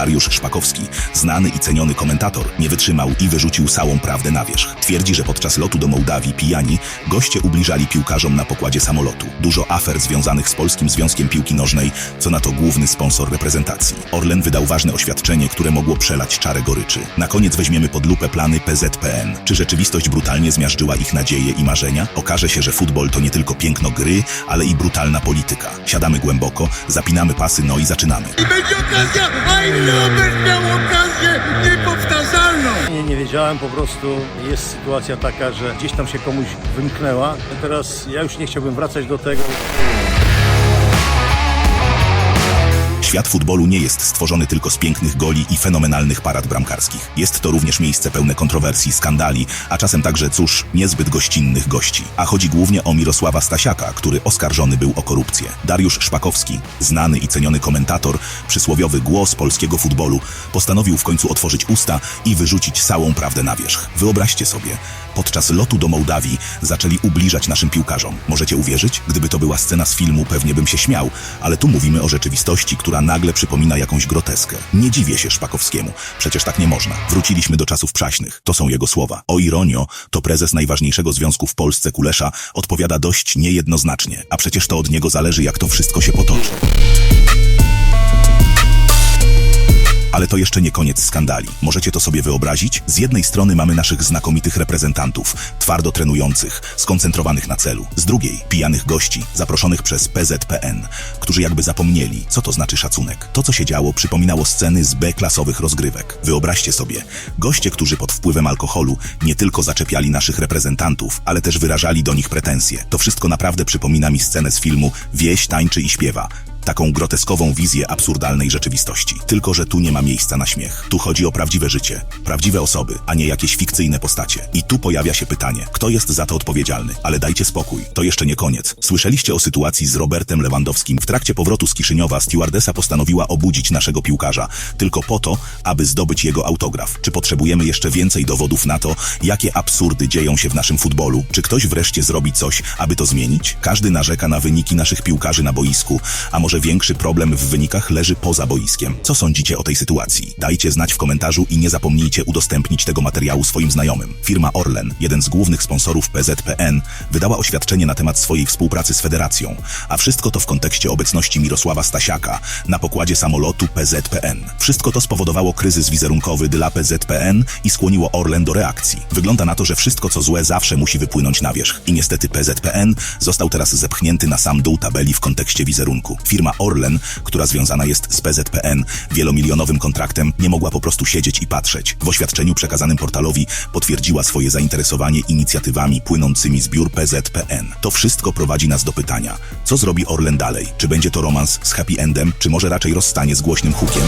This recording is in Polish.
Dariusz Szpakowski, znany i ceniony komentator, nie wytrzymał i wyrzucił całą prawdę na wierzch. Twierdzi, że podczas lotu do Mołdawii pijani goście ubliżali piłkarzom na pokładzie samolotu. Dużo afer związanych z Polskim Związkiem Piłki Nożnej, co na to główny sponsor reprezentacji. Orlen wydał ważne oświadczenie, które mogło przelać czarę goryczy. Na koniec weźmiemy pod lupę plany PZPN. Czy rzeczywistość brutalnie zmiażdżyła ich nadzieje i marzenia? Okaże się, że futbol to nie tylko piękno gry, ale i brutalna polityka. Siadamy głęboko, zapinamy pasy, no i zaczynamy. I będzie okazja, a i Okazję niepowtarzalną. Nie, nie wiedziałem, po prostu jest sytuacja taka, że gdzieś tam się komuś wymknęła. Teraz ja już nie chciałbym wracać do tego. Świat futbolu nie jest stworzony tylko z pięknych goli i fenomenalnych parad bramkarskich. Jest to również miejsce pełne kontrowersji, skandali, a czasem także, cóż, niezbyt gościnnych gości. A chodzi głównie o Mirosława Stasiaka, który oskarżony był o korupcję. Dariusz Szpakowski, znany i ceniony komentator, przysłowiowy głos polskiego futbolu, postanowił w końcu otworzyć usta i wyrzucić całą prawdę na wierzch. Wyobraźcie sobie, podczas lotu do Mołdawii zaczęli ubliżać naszym piłkarzom. Możecie uwierzyć? Gdyby to była scena z filmu, pewnie bym się śmiał, ale tu mówimy o rzeczywistości, która nagle przypomina jakąś groteskę. Nie dziwię się Szpakowskiemu. Przecież tak nie można. Wróciliśmy do czasów przaśnych. To są jego słowa. O ironio, to prezes najważniejszego związku w Polsce Kulesza odpowiada dość niejednoznacznie, a przecież to od niego zależy, jak to wszystko się potoczy. Jeszcze nie koniec skandali. Możecie to sobie wyobrazić? Z jednej strony mamy naszych znakomitych reprezentantów, twardo trenujących, skoncentrowanych na celu. Z drugiej pijanych gości, zaproszonych przez PZPN, którzy jakby zapomnieli, co to znaczy szacunek. To, co się działo, przypominało sceny z B-klasowych rozgrywek. Wyobraźcie sobie, goście, którzy pod wpływem alkoholu nie tylko zaczepiali naszych reprezentantów, ale też wyrażali do nich pretensje. To wszystko naprawdę przypomina mi scenę z filmu Wieś tańczy i śpiewa, taką groteskową wizję absurdalnej rzeczywistości. Tylko, że tu nie ma miejsca na śmiech. Tu chodzi o prawdziwe życie, prawdziwe osoby, a nie jakieś fikcyjne postacie. I tu pojawia się pytanie, kto jest za to odpowiedzialny? Ale dajcie spokój, to jeszcze nie koniec. Słyszeliście o sytuacji z Robertem Lewandowskim. W trakcie powrotu z Kiszyniowa stewardesa postanowiła obudzić naszego piłkarza, tylko po to, aby zdobyć jego autograf. Czy potrzebujemy jeszcze więcej dowodów na to, jakie absurdy dzieją się w naszym futbolu? Czy ktoś wreszcie zrobi coś, aby to zmienić? Każdy narzeka na wyniki naszych piłkarzy na boisku, a może większy problem w wynikach leży poza boiskiem. Co sądzicie o tej sytuacji? Dajcie znać w komentarzu i nie zapomnijcie udostępnić tego materiału swoim znajomym. Firma Orlen, jeden z głównych sponsorów PZPN, wydała oświadczenie na temat swojej współpracy z federacją, a wszystko to w kontekście obecności Mirosława Stasiaka na pokładzie samolotu PZPN. Wszystko to spowodowało kryzys wizerunkowy dla PZPN i skłoniło Orlen do reakcji. Wygląda na to, że wszystko co złe zawsze musi wypłynąć na wierzch i niestety PZPN został teraz zepchnięty na sam dół tabeli w kontekście wizerunku. Firma Orlen, która związana jest z PZPN wielomilionowym kontraktem, nie mogła po prostu siedzieć i patrzeć. W oświadczeniu przekazanym portalowi potwierdziła swoje zainteresowanie inicjatywami płynącymi z biur PZPN. To wszystko prowadzi nas do pytania, co zrobi Orlen dalej? Czy będzie to romans z happy endem, czy może raczej rozstanie z głośnym hukiem?